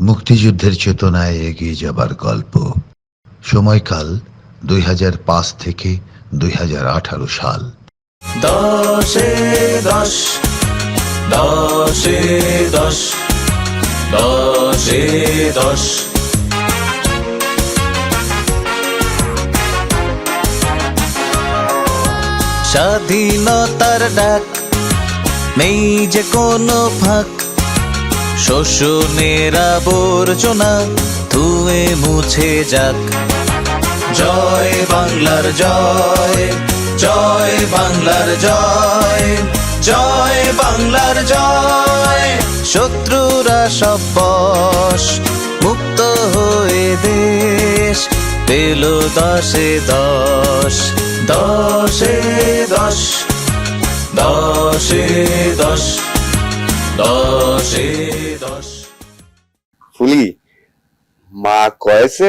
মুক্তিযুদ্ধের চেতনায় এগিয়ে যাবার গল্প। সময়কাল দুই হাজার পাঁচ থেকে দুই সাল। দশে দশ দশে দশ দশে দশ। স্বাধীনতার ডাক, নেই যে কোনো ফাঁক। শোষণের আবর্জনা ধুয়ে মুছে যাক। জয় বাংলার জয় জয় বাংলার জয় জয় বাংলার জয়। শত্রুরা সব বশ, মুক্ত হয়ে দেশ পেল দশে দশ দশে দশ দশে দশ। দশে দশ। ফুলি মা কয়েছে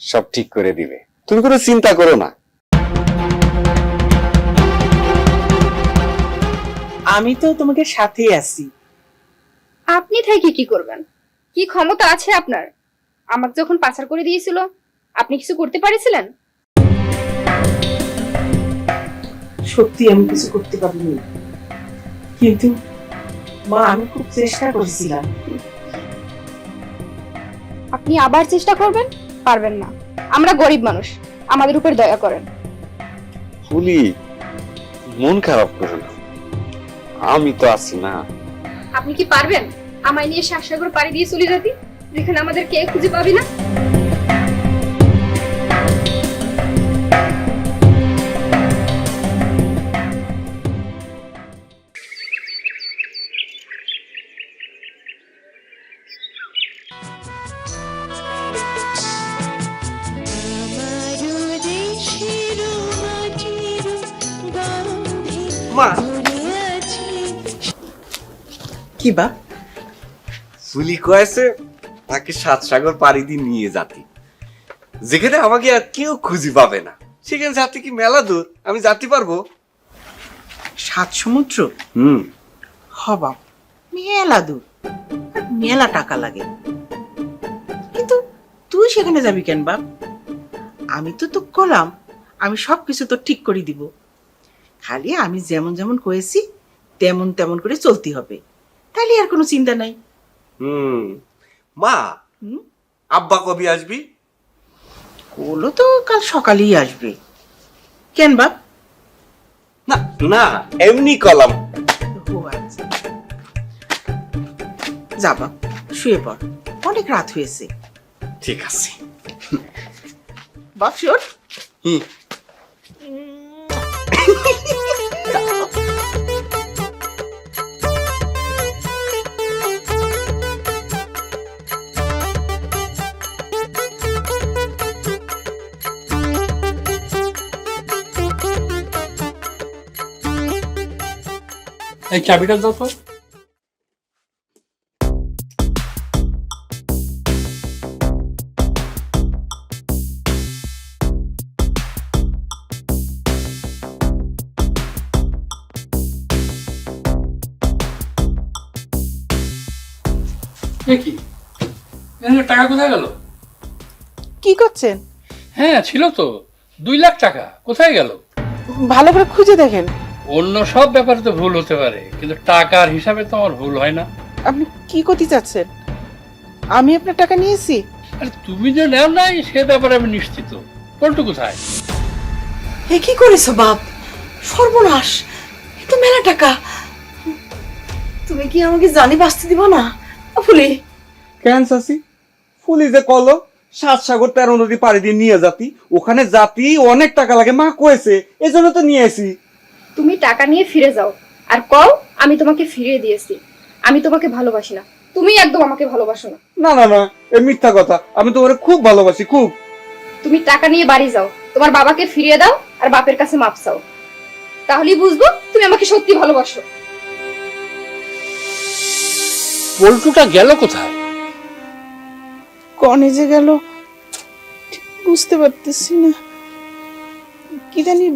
সব ঠিক করে দিবে। তুমি কোনো চিন্তা করো না। আমি তো তোমাকে সাথে আছি। আপনি থেকে কি করবেন? কি ক্ষমতা আছে আপনার? আমাকে যখন পাচার করে দিয়েছিল আপনি কিছু করতে পারেছিলেন? সত্যি আমি কিছু করতে পারিনি। কিন্তু মা আমি খুব চেষ্টা করেছিলাম। আপনি আবার চেষ্টা করবেন? পারবেন না। আমরা গরিব মানুষ। আমাদের উপর দয়া করেন। ফুলি মন খারাপ করো না। আমি তো আছি না। আপনি কি পারবেন? আমায় নিয়ে শ্বাসাগর পাড়ি দিয়ে চলে যেতে? যেখানে আমাদের কে খুঁজে পাবি না? মা। কি বা ফুলি কয়েছে তাকে সাত সাগর পাড়ি দিয়ে নিয়ে যাতি। যেখানে আমাকে আর কেউ খুঁজে পাবে না। সেখানে যাতে কি মেলা দূর আমি যেতে পারব? সাত সমুদ্র? হুম। হবা মেলা দূর। মেলা টাকা লাগে। কিন্তু তুই সেখানে যাবি কেন বাপ? আমি তো তো কলাম আমি সব কিছু তো ঠিক করে দিব। খালি আমি যেমন যেমন কয়েছি তেমন তেমন করে চলতে হবে। তাহলে আর কোনো চিন্তা নাই। হুম। মা আব্বা কবি আসবি? ওলো তো কাল সকালেই আসবে। কেন বাপ? না না এমনি কলাম। ও আচ্ছা। যা বাপ শুয়ে পড়। অনেক রাত হয়েছে। ঠিক আছে। বাপ শিওর হুম। এই চাবিটা দাও তো। কোথায় গেল? কি করছেন? হ্যাঁ ছিল তো। দুই লাখ টাকা। কোথায় গেল? ভালো করে খুঁজে দেখেন। অন্য সব ব্যাপারে তো ভুল হতে পারে কিন্তু টাকার হিসাবে তো আমার ভুল হয় না। আপনি কি করতে চাচ্ছেন? আমি আপনার টাকা নিয়েছি। আরে তুমি যে নেও নাই সে ব্যাপারে আমি নিশ্চিত। পল্টু কোথায়? এ কি করেছ বাপ? সর্বনাশ। এ তো মেলা টাকা। তুমি কি আমাকে জানি বাঁচতে দিব না? ফুলি। কেন চাষি ফুলি যে কলো সাত সাগর তেরো নদী পাড়ি দিয়ে নিয়ে যাতি। ওখানে জাতি অনেক টাকা লাগে মা কয়েছে এই জন্য তো নিয়ে আসি তুমি টাকা নিয়ে ফিরে যাও। আর কও আমি তোমাকে ফিরিয়ে দিয়েছি। আমি তোমাকে ভালোবাসি না। তুমি একদম আমাকে ভালোবাসো না। না না না এ মিথ্যা কথা। আমি তোমার খুব ভালোবাসি খুব। তুমি টাকা নিয়ে বাড়ি যাও। তোমার বাবাকে ফিরিয়ে দাও আর বাপের কাছে মাপ চাও। তাহলেই বুঝব তুমি আমাকে সত্যি ভালোবাসো। পল্টুটা গেল কোথায়? কনে যে গেল বুঝতে পারতেছি না। কি জানি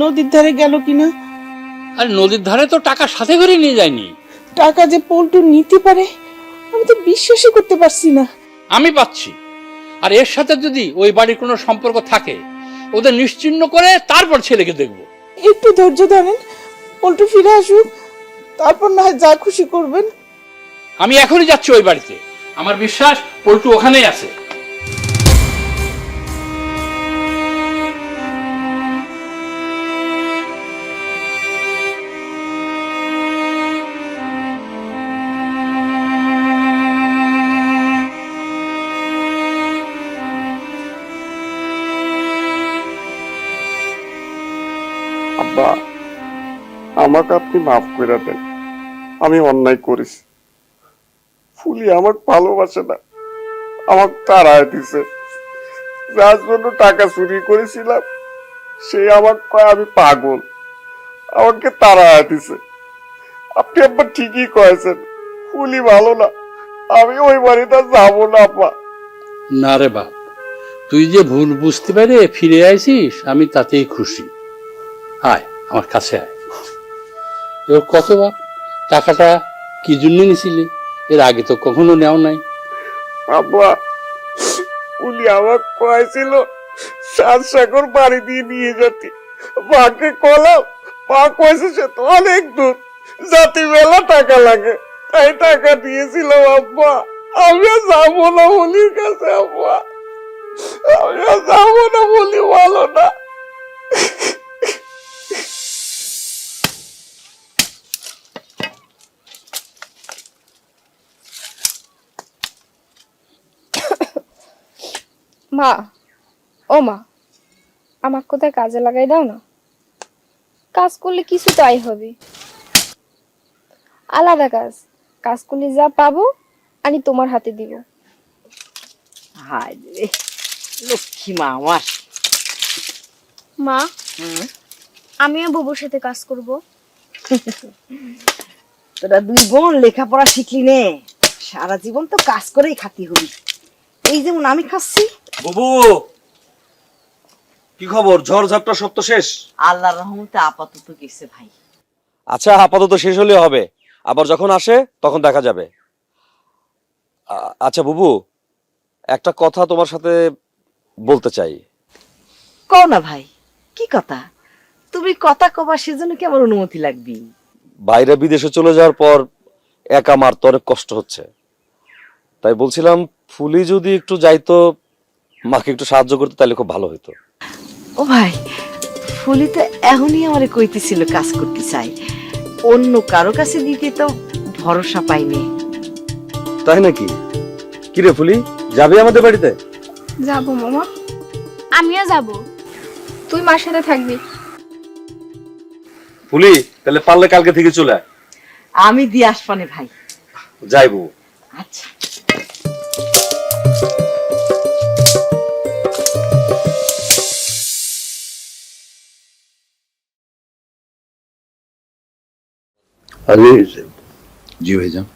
নদীর ধারে গেল কিনা। আর নদীর ধারে তো টাকা সাথে করে নিয়ে যায়নি। টাকা যে পল্টু নিতে পারে আমি তো বিশ্বাসই করতে পারছি না। আমি পাচ্ছি। আর এর সাথে যদি ওই বাড়ির কোনো সম্পর্ক থাকে ওদের নিশ্চিহ্ন করে তারপর ছেলেকে দেখব। একটু ধৈর্য ধরেন পল্টু ফিরে আসুক তারপর না হয় যা খুশি করবেন। আমি এখনই যাচ্ছি ওই বাড়িতে। আমার বিশ্বাস পল্টু ওখানেই আছে। আব্বা আমাকে আপনি মাফ করে দেন। আমি অন্যায় করেছি। ফুলি আমাকে ভালোবাসে না। আমার তাড়ায় দিছে। যার জন্য টাকা চুরি করেছিলাম, সে আমাকে কয়, আমি পাগল। আমাকে তাড়ায় দিছে। আপনি আব্বা ঠিকই কয়েছেন, ফুলি ভালো না। আমি ওই বাড়িতে যাব না, আব্বা। না রে বাপ, তুই যে ভুল বুঝতে পারে ফিরে আইছিস আমি তাতেই খুশি। আয়, আমার কাছে আয়। এবার কত বাপ, টাকাটা কি জন্য নিছিলি? এর আগে তো কখনো নেও নাই। আব্বা, উনি আমার কয়েছিল, সাত সাগর বাড়ি দিয়ে নিয়ে যেতে। মাকে কলাম, মা কয়েছে সে তো অনেক দূর। জাতি মেলা টাকা লাগে, তাই টাকা দিয়েছিলাম আব্বা। আমি যাব না বলির কাছে আব্বা। আমি যাব না বলি ভালো না। মা ও মা আমার কোথায় কাজে লাগাই দাও না? কাজ করলে কিছু তাই হবে। আলাদা কাজ কাজ করলে যা পাবো আমি তোমার হাতে দিব। হায় রে লক্ষ্মী মা আমার। মা আমিও বুবুর সাথে কাজ করব। তোরা দুই বোন লেখাপড়া শিখলি নে সারা জীবন তো কাজ করেই খাতি হবি। এই যেমন আমি খাচ্ছি বুবু কি খবর? ঝড় ঝাপটা সত্য শেষ? আল্লাহর রহমতে আপাতত গেছে ভাই। আচ্ছা আপাতত শেষ হলে হবে। আবার যখন আসে তখন দেখা যাবে। আ- আচ্ছা বুবু একটা কথা তোমার সাথে বলতে চাই। কও না ভাই কি কথা? তুমি কথা কবা সেজন্য কি আমার অনুমতি লাগবে? বাইরে বিদেশে চলে যাওয়ার পর একা মার তো অনেক কষ্ট হচ্ছে। তাই বলছিলাম ফুলি যদি একটু যাইতো মাকে একটু সাহায্য করতে তাহলে খুব ভালো হতো ও ভাই ফুলি তো এখনই আমারে কইতেছিল কাজ করতে চাই। অন্য কারও কাছে দিতে তো ভরসা পাইনি। তাই নাকি? কি রে ফুলি যাবে আমাদের বাড়িতে? যাব মামা। আমিও যাব। তুই মার সাথে থাকবি। ফুলি তাহলে পারলে কালকে থেকে চলে আয়। আমি দিয়ে আসবানে ভাই। যাই বুবু আচ্ছা। জি ভাইজান।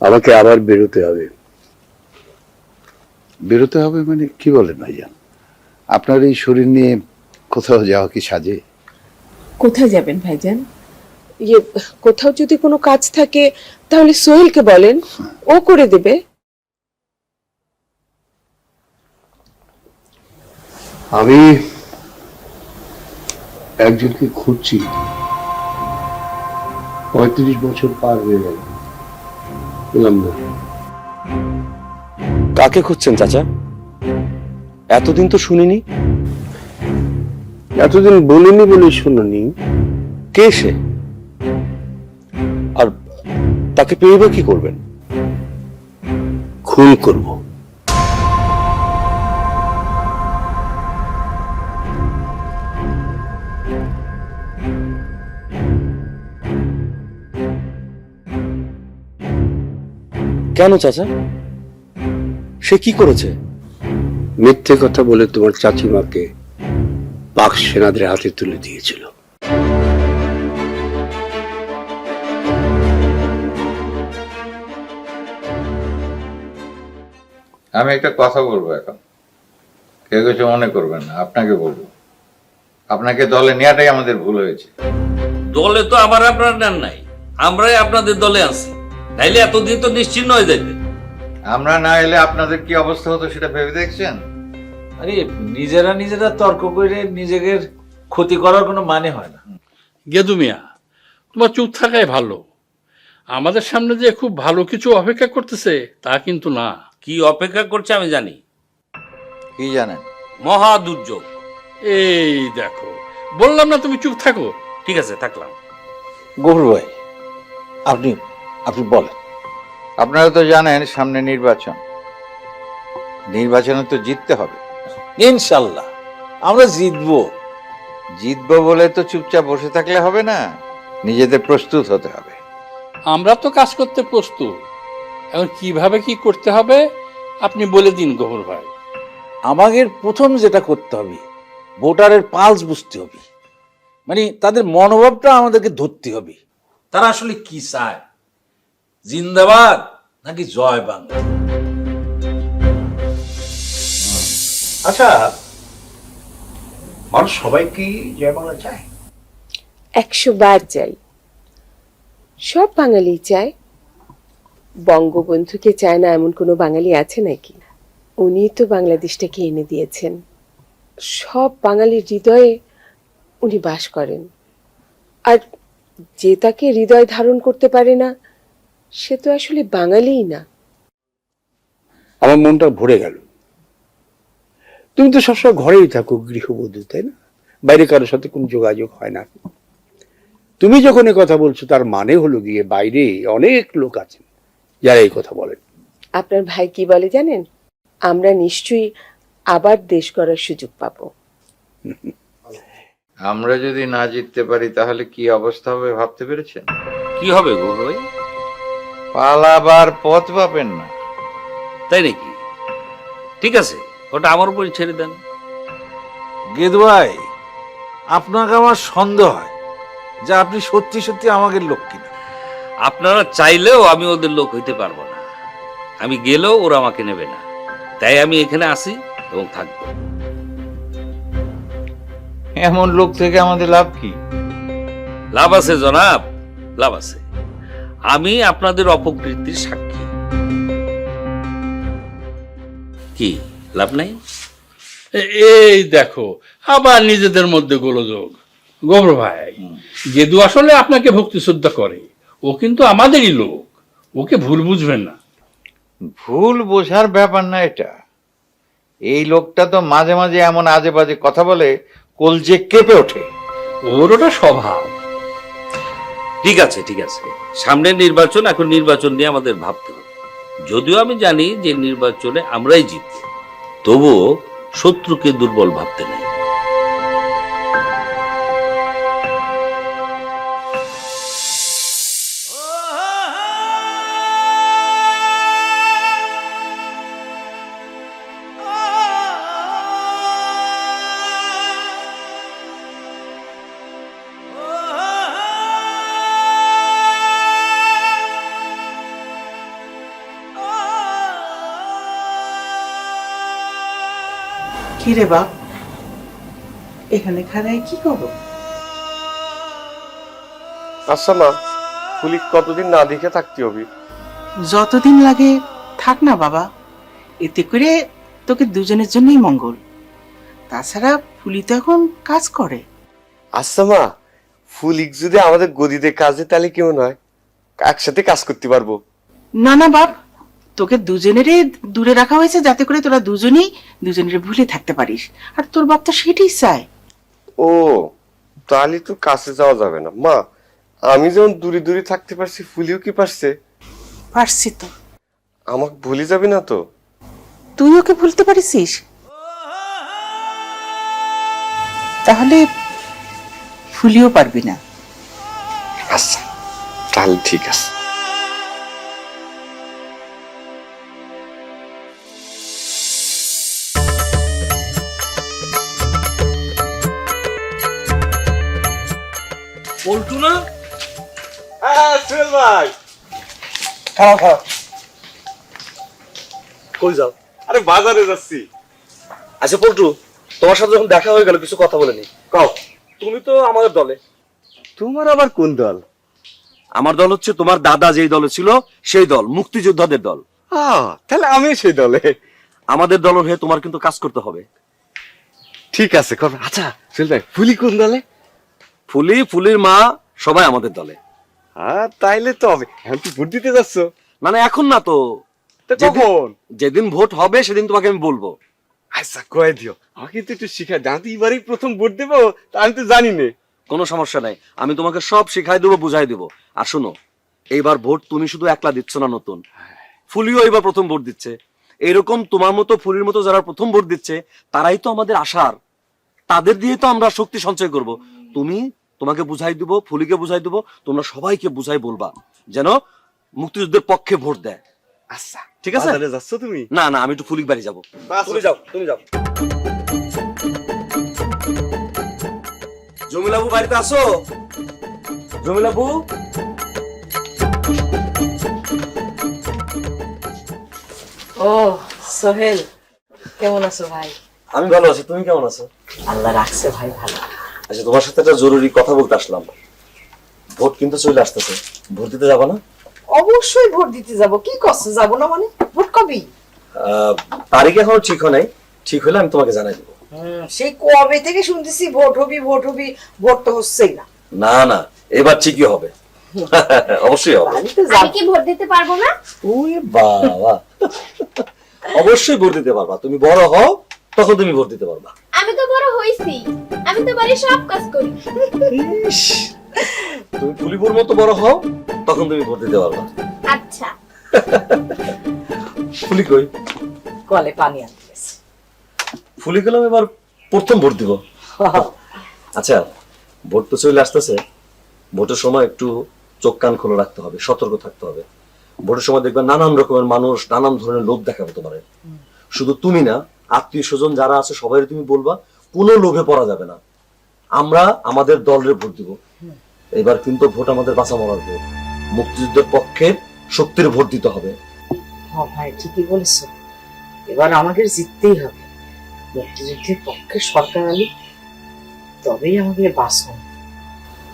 আমাকে আবার বেরোতে হবে। বেরোতে হবে মানে কি বলেন ভাইজান আপনার এই শরীর নিয়ে কোথাও যাওয়া কি সাজে? কোথায় যাবেন ভাইজান? ইয়ে কোথাও যদি কোনো কাজ থাকে তাহলে সোহেলকে বলেন। ও করে দেবে। আমি একজনকে খুঁজছি। পঁয়ত্রিশ বছর পার হয়ে গেল। পেলাম না। কাকে খুঁজছেন চাচা? এতদিন তো শুনিনি। এতদিন বলিনি বলে শুনুনি। কে সে? আর তাকে পেয়ে বা কি করবেন? খুন করব। কেন চাচা? সে কি করেছে? মিথ্যে কথা বলে তোমার চাচিমাকে পাক সেনাদের হাতে তুলে দিয়েছিল। আমি একটা কথা বলব এখন। কেউ কিছু মনে করবেন না আপনাকে বলব। আপনাকে দলে নেওয়াটাই আমাদের ভুল হয়েছে। দলে তো আবার আপনার নেন নাই আমরাই আপনাদের দলে আছি। নাইলে এতদিন তো নিশ্চিন্ন হয়ে যাইতে। আমরা না এলে আপনাদের কি অবস্থা হতো সেটা ভেবে দেখছেন? আরে নিজেরা নিজেরা তর্ক করে নিজেদের ক্ষতি করার কোনো মানে হয় না। গেদু মিয়া তোমার চুপ থাকাই ভালো। আমাদের সামনে যে খুব ভালো কিছু অপেক্ষা করতেছে তা কিন্তু না। কি অপেক্ষা করছে আমি জানি। কি জানেন? মহা দুর্যোগ। এই দেখো বললাম না তুমি চুপ থাকো। ঠিক আছে থাকলাম। গৌর ভাই আপনি আপনি বলেন। আপনারা তো জানেন সামনে নির্বাচন। নির্বাচনে তো জিততে হবে। ইনশাল্লাহ আমরা জিতবো। জিতবো বলে তো চুপচাপ বসে থাকলে হবে না নিজেদের প্রস্তুত হতে হবে। আমরা তো কাজ করতে প্রস্তুত এখন কীভাবে কি করতে হবে আপনি বলে দিন গহর ভাই। আমাদের প্রথম যেটা করতে হবে ভোটারের পালস বুঝতে হবে। মানে তাদের মনোভাবটা আমাদেরকে ধরতে হবে। তারা আসলে কি চায়? জিন্দাবাদ নাকি জয় বাংলা? আচ্ছা মানুষ সবাই কি জয় বাংলা চায়? একশো বার চাই। সব বাঙালি চায়। বঙ্গবন্ধুকে চায় না এমন কোনো বাঙালি আছে নাকি? উনি তো বাংলাদেশটাকে এনে দিয়েছেন। সব বাঙালির হৃদয়ে উনি বাস করেন। আর যে তাকে হৃদয় ধারণ করতে পারে না সে তো আসলে বাঙালিই না। আমার মনটা ভরে গেল। তুমি তো সবসময় ঘরেই থাকো গৃহবধূ তাই না? বাইরে কারোর সাথে কোনো যোগাযোগ হয় না। তুমি যখন এ কথা বলছো তার মানে হলো গিয়ে বাইরে অনেক লোক আছেন যারা এই কথা বলেন। আপনার ভাই কি বলে জানেন? আমরা নিশ্চয়ই আবার দেশ করার সুযোগ পাবো। আমরা যদি না জিততে পারি তাহলে কি অবস্থা হবে ভাবতে পেরেছেন? কি হবে গো ভাই? পালাবার পথ পাবেন না। তাই নাকি? ঠিক আছে ওটা আমার উপরই ছেড়ে দেন। গেদু ভাই আপনাকে আমার সন্দেহ হয় যে আপনি সত্যি সত্যি আমাদের লোক কিনা। আপনারা চাইলেও আমি ওদের লোক হইতে পারব না। আমি গেলেও ওরা আমাকে নেবে না। তাই আমি এখানে আসি এবং থাকব। এমন লোক থেকে আমাদের লাভ কি? লাভ আছে জনাব লাভ আছে। আমি আপনাদের অপকৃতির সাক্ষী। কি লাভ নাই? এই দেখো আবার নিজেদের মধ্যে গোলযোগ। গৌর ভাই গেদু আসলে আপনাকে ভক্তি শ্রদ্ধা করে ও কিন্তু আমাদেরই লোক। ওকে ভুল বুঝবেন না। ভুল বোঝার ব্যাপার না এটা। এই লোকটা তো মাঝে মাঝে এমন আজে বাজে কথা বলে কলজে কেঁপে ওঠে। ওর ওটা স্বভাব। ঠিক আছে ঠিক আছে। সামনের নির্বাচন, এখন নির্বাচন নিয়ে আমাদের ভাবতে হবে। যদিও আমি জানি যে নির্বাচনে আমরাই জিতব, তবুও শত্রুকে দুর্বল ভাবতে নাই। কি রে বাপ? এখানে খাড়ায় কি করব আচ্ছা মা ফুলি কতদিন না দেখে থাকতে হবে যতদিন লাগে থাক না বাবা। এতে করে তোকে দুজনের জন্যই মঙ্গল। তাছাড়া ফুলি তো এখন কাজ করে। আচ্ছা মা ফুলিক যদি আমাদের গদিতে কাজে তাহলে কেমন হয় একসাথে কাজ করতে পারব। না না বাপ তোকে দুজনেরই দূরে রাখা হয়েছে যাতে করে তোরা দুজনেই দুজনের ভুলে থাকতে পারিস। আর তোর বাপ তো সেটাই চায়। ও তাহলে তো কাছে যাওয়া যাবে না। মা আমি যেমন দূরে দূরে থাকতে পারছি ফুলিও কি পারছে? পারছি তো। আমাকে ভুলে যাবে না তো? তুই ওকে ভুলতে পারিস তাহলে ফুলিও পারবি না। আচ্ছা তাহলে ঠিক আছে। ভাই। খাও খাও। কই যাও? আরে বাজারে যাচ্ছি। আচ্ছা পল্টু তোমার সাথে যখন দেখা হয়ে গেল কিছু কথা বলেনি কও তুমি তো আমাদের দলে। তোমার আবার কোন দল? আমার দল হচ্ছে তোমার দাদা যেই দলে ছিল সেই দল মুক্তিযোদ্ধাদের দল। তাহলে আমিও সেই দলে। আমাদের দলের হয়ে তোমার কিন্তু কাজ করতে হবে। ঠিক আছে কর আচ্ছা ভাই ফুলি কোন দলে? ফুলি ফুলির মা সবাই আমাদের দলে। হ্যাঁ তাইলে তো হবে। এখন তুই ভোট দিতে যাচ্ছ? মানে এখন না তো। তা কখন? যেদিন ভোট হবে সেদিন তোমাকে আমি বলব। আচ্ছা কয়ে দিও। আমাকে কিন্তু একটু তুই এবারই প্রথম ভোট দেবো তা আমি তো জানি না। কোনো সমস্যা নাই। আমি তোমাকে সব শিখাই দেবো বুঝাই দেবো। আর শোনো এইবার ভোট তুমি শুধু একলা দিচ্ছ না নতুন। ফুলিও এবার প্রথম ভোট দিচ্ছে। এরকম তোমার মতো ফুলির মতো যারা প্রথম ভোট দিচ্ছে তারাই তো আমাদের আশার। তাদের দিয়ে তো আমরা শক্তি সঞ্চয় করব। তুমি তোমাকে বুঝাই দিব ফুলিকে বুঝাই দিব তোমরা সবাইকে বুঝাই বলবা যেন মুক্তিযুদ্ধের পক্ষে ভোট দেয়। আচ্ছা। ঠিক আছে? বাজারে যাচ্ছ তুমি? না না আমি একটু ফুলিক বাড়ি যাব। তুমি যাও তুমি যাও। জমিলাবু বাড়িতে আসো। জমিলাবু। ও সোহেল কেমন আছো ভাই? আমি ভালো আছি তুমি কেমন আছো? আল্লাহ রাখছে ভাই ভালো। আচ্ছা তোমার সাথে একটা জরুরি কথা বলতে আসলাম। ভোট কিন্তু চলে আসতেছে। ভোট দিতে যাব না? অবশ্যই ভোট দিতে যাব। কি করছ? যাব না মানে? ভোট কবি আহ, তারিখ এখনও ঠিক হয় নাই। ঠিক হলে আমি তোমাকে জানাই দেবো। সেই কবে থেকে শুনতেছি ভোট হবি ভোট হবি ভোট তো হচ্ছেই না। না না এবার ঠিকই হবে। অবশ্যই হবে। আমি কি ভোট দিতে পারব না? ওরে বাবা। অবশ্যই ভোট দিতে পারবা। তুমি বড় হও তখন তুমি ভোট দিতে পারবা। আমি তো বড় হইছি। আমি তো বাড়ির সব কাজ করি। তুমি ফুলিপুর মতো বড় হও তখন তুমি ভোট দিতে পারবা। আচ্ছা। ফুলি কই? কলে পানি আনতে গেছে। ফুলি গেলাম এবার প্রথম ভোট দিব। আচ্ছা ভোট তো চলে আসতেছে। ভোটের সময় একটু চোখ কান খোলা রাখতে হবে সতর্ক থাকতে হবে। ভোটের সময় দেখবেন নানান রকমের মানুষ নানান ধরনের লোভ দেখাবে তোমার। শুধু তুমি না আত্মীয় স্বজন যারা আছে সবাই তুমি বলবা কোনো লোভে পড়া যাবে না। আমরা আমাদের দলের ভোট দিব। এবার কিন্তু ভোট আমাদের বাঁচা মরার ভোট মুক্তিযুদ্ধের পক্ষে শক্তির ভোট দিতে হবে। হ্যাঁ ভাই ঠিকই বলেছ। এবার আমাদের জিততেই হবে। মুক্তিযুদ্ধের পক্ষে সরকার আলী তবেই আমাদের বাঁচব।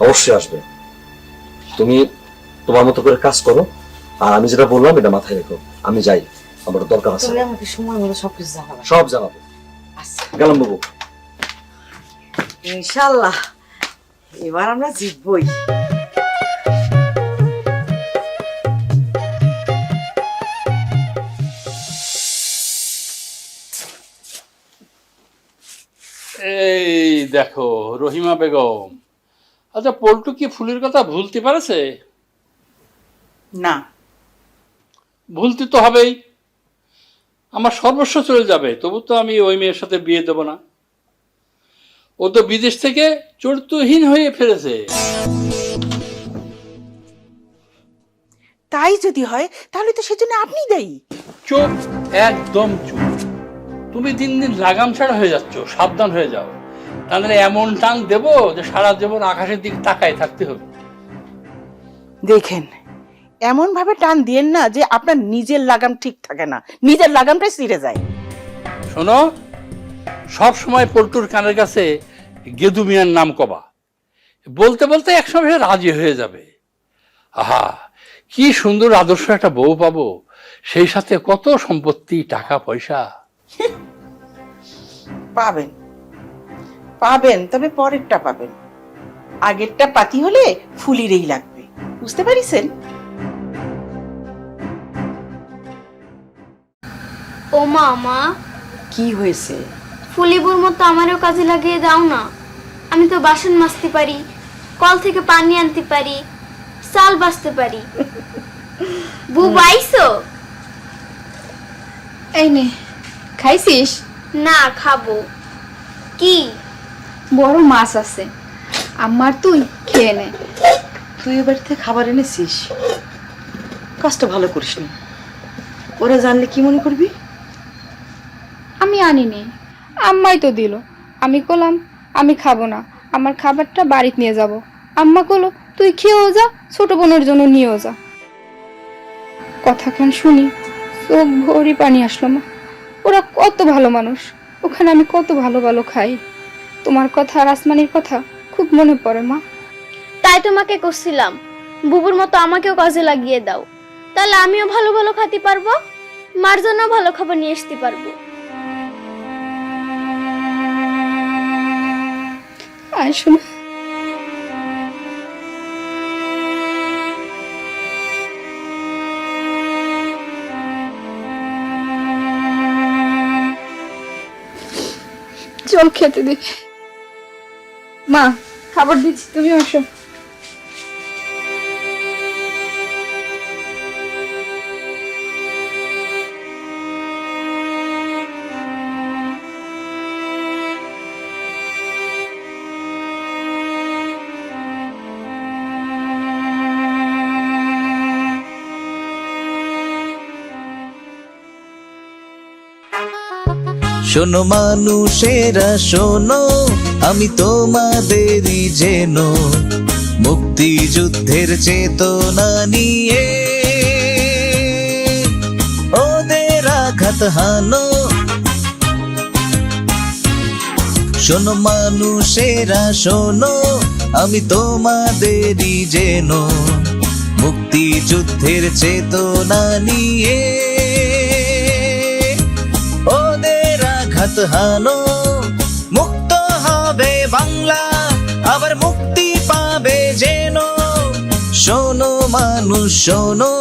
অবশ্যই আসবে। তুমি তোমার মতো করে কাজ করো। আর আমি যেটা বললাম এটা মাথায় রেখো। আমি যাই। আমার দরকার আছে তুমি আমাকে সময় মতো সবকিছু জানাবে সব জানাব আচ্ছা গেলাম বাবু ইনশাল্লাহ এবার আমরা জিতবই এই দেখো রহিমা বেগম। আচ্ছা পল্টু কি ফুলের কথা ভুলতে পারেছে? না। ভুলতে তো হবেই। আমার সর্বস্ব চলে যাবে তবু তো আমি ওই মেয়ের সাথে বিয়ে দেব না। ও তো বিদেশ থেকে চরিত্রহীন হয়ে ফেলেছে। তাই যদি হয় তাহলে তো সেজন্য আপনি দায়ী। চুপ একদম চুপ। তুমি দিন দিন লাগাম ছাড়া হয়ে যাচ্ছ সাবধান হয়ে যাও। তাহলে এমন টান দেবো যে সারা জীবন আকাশের দিকে তাকায় থাকতে হবে। দেখেন এমন ভাবে টান দিয়েন না যে আপনার নিজের লাগাম ঠিক থাকে না। নিজের লাগামটাই ছিঁড়ে যায়। শোনো সব সময় পল্টুর কানের কাছে গেদু মিয়ার নাম কবা। বলতে বলতে একসময় সে রাজি হয়ে যাবে। আহা কি সুন্দর আদর্শ একটা বউ পাবো। সেই সাথে কত সম্পত্তি টাকা পয়সা। পাবেন। পাবেন তবে পরেরটা পাবেন। আগেরটা পাতি হলে ফুলিরেই লাগবে। বুঝতে পারিছেন? ও মা মা। কি হয়েছে? ফুলিবুর মতো আমারও কাজে লাগিয়ে দাও না। আমি তো বাসন মাজতে পারি কল থেকে পানি আনতে পারি চাল বাছতে পারি। বু বাইছো এই নে খাইছিস? না খাব। কি? বড় মাছ আছে। আমার তুই খেয়ে নে। তুই বাড়িতে খাবার এনেছিস? কাজটা ভালো করিস করিসনি। ওরা জানলে কি মনে করবি? আনিনি। আম্মাই তো দিল। আমি কলাম আমি খাব না। আমার খাবারটা বাড়িতে নিয়ে যাব। আম্মা কলো তুই খেয়েও যা ছোট বোনের জন্য নিয়েও যা। কথাখান শুনি চোখ ভরি পানি আসলো মা। ওরা কত ভালো মানুষ ওখানে আমি কত ভালো ভালো খাই। তোমার কথা আর আসমানির কথা খুব মনে পড়ে মা। তাই তোমাকে করছিলাম। বুবুর মতো আমাকেও কাজে লাগিয়ে দাও। তাহলে আমিও ভালো ভালো খাতে পারব? মার জন্য ভালো খাবার নিয়ে আসতে পারব। চল খেতে দে। মা খাবার দিচ্ছি তুমি আসো। শোনো মানুষেরা, শোনো, আমি তোমাদেরই যেন। মুক্তিযুদ্ধের চেতনা নিয়ে ওদের আঘাত হানো। শোনো মানুষেরা, শোনো, আমি তোমাদেরই যেন। মুক্তিযুদ্ধের চেতনা নিয়ে আঘাত হানো মুক্ত হবে বাংলা আবার মুক্তি পাবে যেন। শোনো মানুষ শোনো।